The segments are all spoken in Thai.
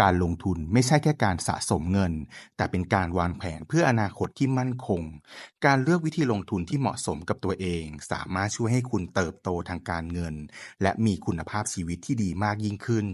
การลงทุนไม่ใช่แค่การสะสมเงิน แต่เป็นการวางแผนเพื่ออนาคตที่มั่นคง การเลือกวิธีลงทุนที่เหมาะสมกับตัวเอง สามารถช่วยให้คุณเติบโตทางการเงิน และมีคุณภาพชีวิตที่ดีมากยิ่งขึ้น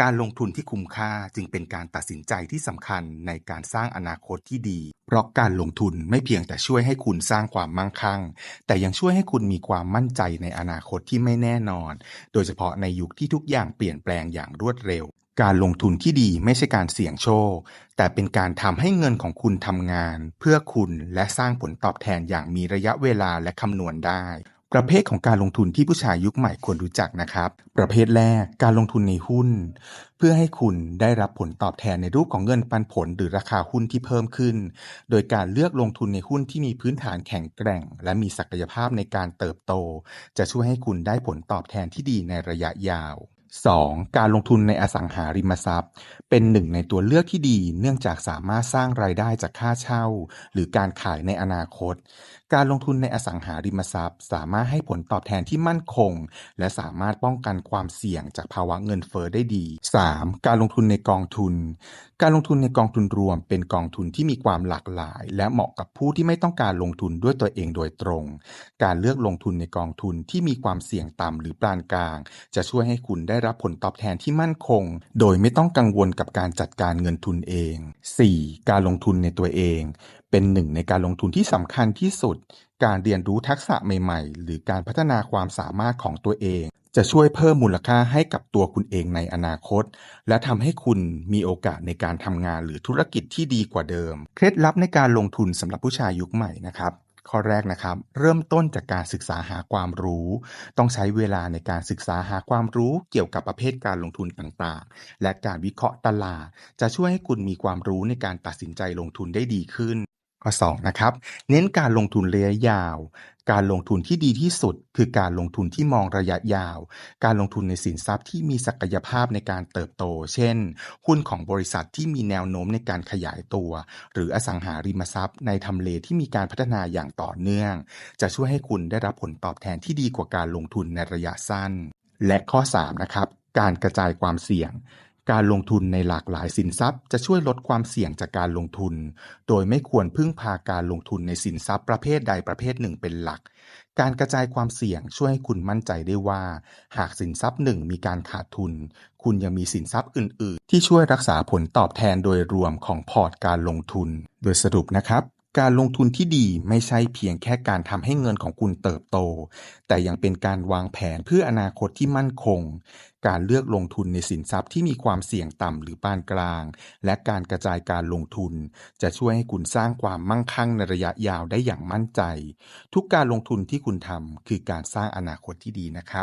การลงทุนที่คุ้มค่าจึงเป็นการตัดสินใจที่สำคัญในการสร้างอนาคตที่ดี เพราะการลงทุนไม่เพียงแต่ช่วยให้คุณสร้างความมั่งคั่ง แต่ยังช่วยให้คุณมีความมั่นใจในอนาคตที่ไม่แน่นอน โดยเฉพาะในยุคที่ทุกอย่างเปลี่ยนแปลงอย่างรวดเร็ว การลงทุนที่ดีไม่ใช่การเสี่ยงโชค แต่เป็นการทำให้เงินของคุณทำงาน เพื่อคุณและสร้างผลตอบแทนอย่างมีระยะเวลาและคำนวณได้ ประเภทของการลงทุนที่ผู้ชายยุคใหม่ควรรู้จักนะครับ ประเภทแรกการลงทุนในหุ้น เพื่อให้คุณได้รับผลตอบแทนในรูปของเงินปันผลหรือราคาหุ้นที่เพิ่มขึ้น โดยการเลือกลงทุนในหุ้นที่มีพื้นฐานแข็งแกร่ง และมีศักยภาพในการเติบโต จะช่วยให้คุณได้ผลตอบแทนที่ดีในระยะยาว 2. การลงทุนในอสังหาริมทรัพย์ เป็นหนึ่งในตัวเลือกที่ดี เนื่องจากสามารถสร้างรายได้จากค่าเช่า หรือการขายในอนาคต การลงทุนในอสังหาริมทรัพย์ สามารถให้ผลตอบแทนที่มั่นคง และสามารถป้องกันความเสี่ยงจากภาวะเงินเฟ้อได้ดี 3. การลงทุนในกองทุน การลงทุนในกองทุนรวม เป็นกองทุนที่มีความหลากหลาย และเหมาะกับผู้ที่ไม่ต้องการลงทุนด้วยตัวเองโดยตรง การเลือกลงทุนในกองทุนที่มีความเสี่ยงต่ำหรือปานกลาง จะช่วยให้คุณได้รับผลตอบแทนที่มั่นคง โดยไม่ต้องกังวลกับการจัดการเงินทุนเอง 4. การลงทุนในตัวเอง เป็นหนึ่งในการลงทุนที่สำคัญที่สุด การเรียนรู้ทักษะใหม่ ๆ หรือการพัฒนาความสามารถของตัวเอง จะช่วยเพิ่มมูลค่าให้กับตัวคุณเองในอนาคต และทำให้คุณมีโอกาสในการทำงานหรือธุรกิจที่ดีกว่าเดิม เคล็ดลับในการลงทุนสำหรับผู้ชายยุคใหม่นะครับ ข้อแรกนะครับ เริ่มต้นจากการศึกษาหาความรู้ ต้องใช้เวลาในการศึกษาหาความรู้เกี่ยวกับประเภทการลงทุนต่างๆ และการวิเคราะห์ตลาด จะช่วยให้คุณมีความรู้ในการตัดสินใจลงทุนได้ดีขึ้น ข้อ2นะครับเน้นการลงทุนระยะยาว การลงทุนที่ดีที่สุด คือการลงทุนที่มองระยะยาว การลงทุนในสินทรัพย์ที่มีศักยภาพในการเติบโต เช่น หุ้นของบริษัทที่มีแนวโน้มในการขยายตัว หรืออสังหาริมทรัพย์ ในทำเลที่มีการพัฒนาอย่างต่อเนื่อง จะช่วยให้คุณได้รับผลตอบแทนที่ดีกว่าการลงทุนในระยะสั้น และข้อ3นะครับการกระจายความเสี่ยง การลงทุนในหลากหลายสินทรัพย์จะช่วยลดความเสี่ยงจากการลงทุน โดยไม่ควรพึ่งพาการลงทุนในสินทรัพย์ประเภทใดประเภทหนึ่งเป็นหลัก การกระจายความเสี่ยงช่วยให้คุณมั่นใจได้ว่า หากสินทรัพย์หนึ่งมีการขาดทุน คุณยังมีสินทรัพย์อื่น ๆ ที่ช่วยรักษาผลตอบแทนโดยรวมของพอร์ตการลงทุน โดยสรุปนะครับ การลงทุนที่ดีไม่ใช่เพียงแค่การทำให้เงินของคุณเติบโต แต่ยังเป็นการวางแผนเพื่ออนาคตที่มั่นคง การเลือกลงทุนในสินทรัพย์ที่มีความเสี่ยงต่ำหรือปานกลาง และการกระจายการลงทุน จะช่วยให้คุณสร้างความมั่งคั่งในระยะยาวได้อย่างมั่นใจ ทุกการลงทุนที่คุณทำคือการสร้างอนาคตที่ดีนะครับ